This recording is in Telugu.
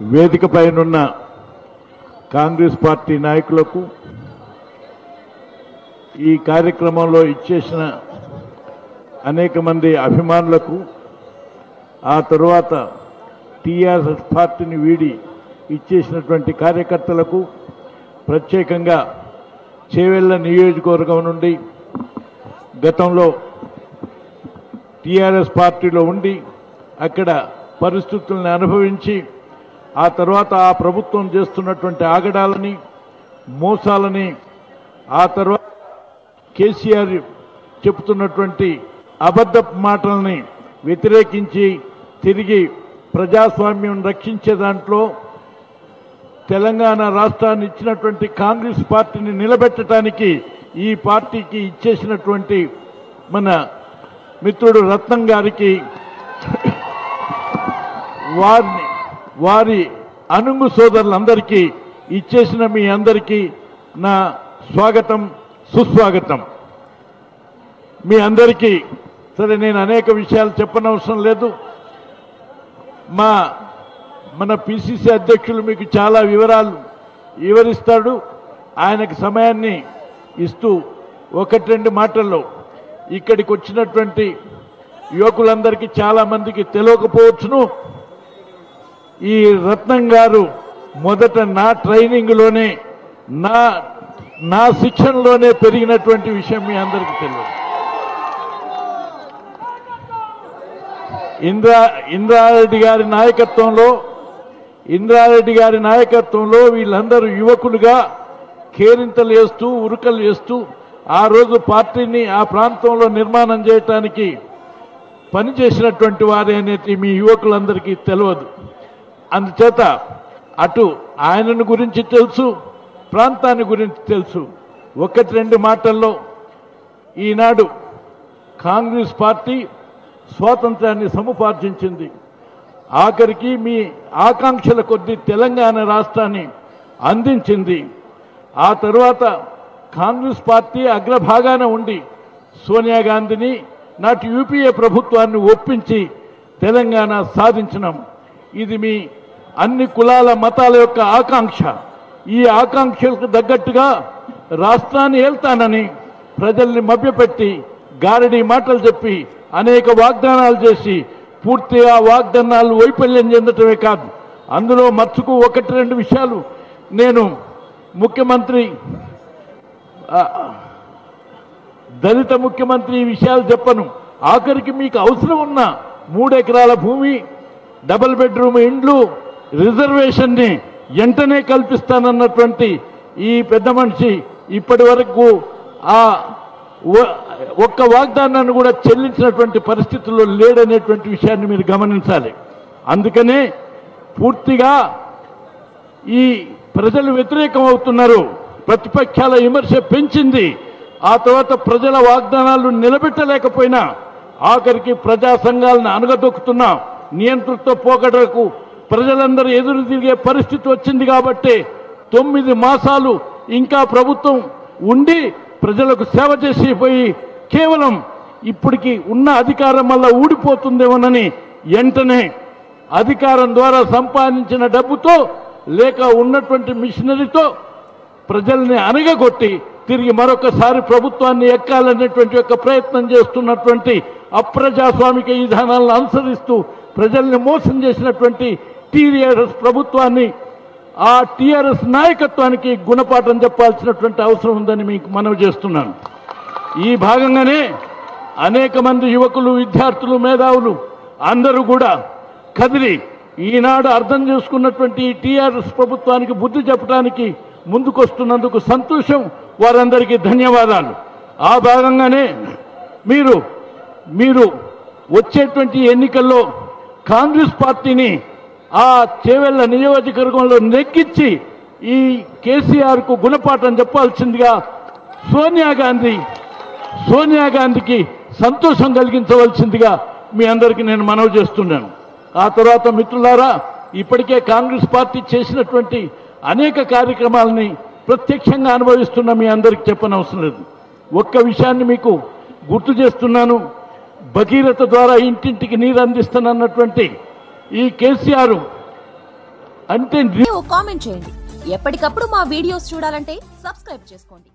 వేదిక పైనున్న కాంగ్రెస్ పార్టీ నాయకులకు ఈ కార్యక్రమంలో ఇచ్చేసిన అనేక మంది అభిమానులకు ఆ తరువాత టీఆర్ఎస్ పార్టీని వీడి ఇచ్చేసినటువంటి కార్యకర్తలకు ప్రత్యేకంగా చేవెళ్ళ నియోజకవర్గం నుండి గతంలో టీఆర్ఎస్ పార్టీలో ఉండి అక్కడ పరిస్థితుల్ని అనుభవించి ఆ తర్వాత ఆ ప్రభుత్వం చేస్తున్నటువంటి ఆగడాలని మోసాలని ఆ తర్వాత కేసీఆర్ చెబుతున్నటువంటి అబద్ధ మాటల్ని వ్యతిరేకించి తిరిగి ప్రజాస్వామ్యం రక్షించే దాంట్లో తెలంగాణ రాష్ట్రాన్ని ఇచ్చినటువంటి కాంగ్రెస్ పార్టీని నిలబెట్టడానికి ఈ పార్టీకి ఇచ్చేసినటువంటి మన మిత్రుడు రత్నం గారికి వారిని వారి అనుంగు సోదరులందరికీ ఇచ్చేసిన మీ అందరికీ నా స్వాగతం సుస్వాగతం. మీ అందరికీ సరే నేను అనేక విషయాలు చెప్పనవసరం లేదు. మా మన పిసిసి అధ్యక్షులు మీకు చాలా వివరాలు వివరిస్తాడు. ఆయనకు సమయాన్ని ఇస్తూ ఒకటి రెండు మాటల్లో ఇక్కడికి వచ్చినటువంటి యువకులందరికీ చాలా మందికి తెలియకపోవచ్చును. ఈ రత్నం గారు మొదట నా ట్రైనింగ్లోనే నా నా శిక్షణలోనే పెరిగినటువంటి విషయం మీ అందరికీ తెలియదు. ఇంద్రా ఇంద్రారెడ్డి గారి నాయకత్వంలో ఇంద్రారెడ్డి గారి నాయకత్వంలో వీళ్ళందరూ యువకులుగా కేరింతలు వేస్తూ ఉరుకలు వేస్తూ ఆ రోజు పార్టీని ఆ ప్రాంతంలో నిర్మాణం చేయటానికి పనిచేసినటువంటి వారే అనేది మీ యువకులందరికీ తెలియదు. అందుచేత అటు ఆయనను గురించి తెలుసు ప్రాంతాన్ని గురించి తెలుసు. ఒకటి రెండు మాటల్లో ఈనాడు కాంగ్రెస్ పార్టీ స్వాతంత్రాన్ని సముపార్జించింది. ఆఖరికి మీ ఆకాంక్షల కొద్దీ తెలంగాణ రాష్ట్రాన్ని అందించింది. ఆ తర్వాత కాంగ్రెస్ పార్టీ అగ్రభాగాన ఉండి సోనియా గాంధీని నాటి యూపీఏ ప్రభుత్వాన్ని ఒప్పించి తెలంగాణ సాధించినాం. ఇది మీ అన్ని కులాల మతాల యొక్క ఆకాంక్ష. ఈ ఆకాంక్షలకు తగ్గట్టుగా రాష్ట్రాన్ని ఏల్తానని ప్రజల్ని మభ్యపెట్టి గారడీ మాటలు చెప్పి అనేక వాగ్దానాలు చేసి పూర్తిగా వాగ్దానాలు వైఫల్యం చెందటమే కాదు. అందులో మచ్చుకు ఒకటి రెండు విషయాలు నేను ముఖ్యమంత్రి దళిత ముఖ్యమంత్రి ఈ విషయాలు చెప్పను. ఆఖరికి మీకు అవసరం ఉన్న మూడు ఎకరాల భూమి డబుల్ బెడ్రూమ్ ఇండ్లు రిజర్వేషన్ని వెంటనే కల్పిస్తానన్నటువంటి ఈ పెద్ద మనిషి ఇప్పటి వరకు ఆ ఒక్క వాగ్దానాన్ని కూడా చెల్లించినటువంటి పరిస్థితుల్లో లేడనేటువంటి విషయాన్ని మీరు గమనించాలి. అందుకనే పూర్తిగా ఈ ప్రజలు వ్యతిరేకం అవుతున్నారు ప్రతిపక్షాల విమర్శ పెంచింది. ఆ తర్వాత ప్రజల వాగ్దానాలు నిలబెట్టలేకపోయినా ఆఖరికి ప్రజా సంఘాలను అనగదొక్కుతున్నా నియంతృత్వ పోకడలకు ప్రజలందరూ ఎదురు తిరిగే పరిస్థితి వచ్చింది కాబట్టి తొమ్మిది మాసాలు ఇంకా ప్రభుత్వం ఉండి ప్రజలకు సేవ చేసి పోయి కేవలం ఇప్పటికి ఉన్న అధికారం వల్ల ఊడిపోతుందేమోనని వెంటనే అధికారం ద్వారా సంపాదించిన డబ్బుతో లేక ఉన్నటువంటి మిషనరీతో ప్రజల్ని అనగగొట్టి తిరిగి మరొకసారి ప్రభుత్వాన్ని ఎక్కాలనేటువంటి యొక్క ప్రయత్నం చేస్తున్నటువంటి అప్రజాస్వామిక విధానాలను అనుసరిస్తూ ప్రజల్ని మోసం చేసినటువంటి టీఆర్ఎస్ ప్రభుత్వాన్ని ఆ టీఆర్ఎస్ నాయకత్వానికి గుణపాఠం చెప్పాల్సినటువంటి అవసరం ఉందని మీకు మనవి చేస్తున్నాను. ఈ భాగంగానే అనేక మంది యువకులు విద్యార్థులు మేధావులు అందరూ కూడా కదిలి ఈనాడు అర్థం చేసుకున్నటువంటి టీఆర్ఎస్ ప్రభుత్వానికి బుద్ధి చెప్పడానికి ముందుకొస్తున్నందుకు సంతోషం. వారందరికీ ధన్యవాదాలు. ఆ భాగంగానే మీరు మీరు వచ్చేటువంటి ఎన్నికల్లో కాంగ్రెస్ పార్టీని ఆ చేవెళ్ళ నియోజకవర్గంలో నెగ్గించి ఈ కేసీఆర్కు గుణపాఠం చెప్పాల్సిందిగా సోనియా గాంధీ సోనియా గాంధీకి సంతోషం కలిగించవలసిందిగా మీ అందరికీ నేను మనవి చేస్తున్నాను. ఆ తర్వాత మిత్రులారా ఇప్పటికే కాంగ్రెస్ పార్టీ చేసినటువంటి అనేక కార్యక్రమాలని ప్రత్యక్షంగా అనుభవిస్తున్న మీ అందరికి చెప్పనవసరం లేదు. ఒక్క విషయాన్ని మీకు గుర్తు చేస్తున్నాను. భగీరథ ద్వారా ఇంటింటికి నీరు అందిస్తానన్నటువంటి ఈ కేసీఆర్ అంటే కామెంట్ చేయండి. ఎప్పటికప్పుడు మా వీడియోస్ చూడాలంటే సబ్స్క్రైబ్ చేసుకోండి.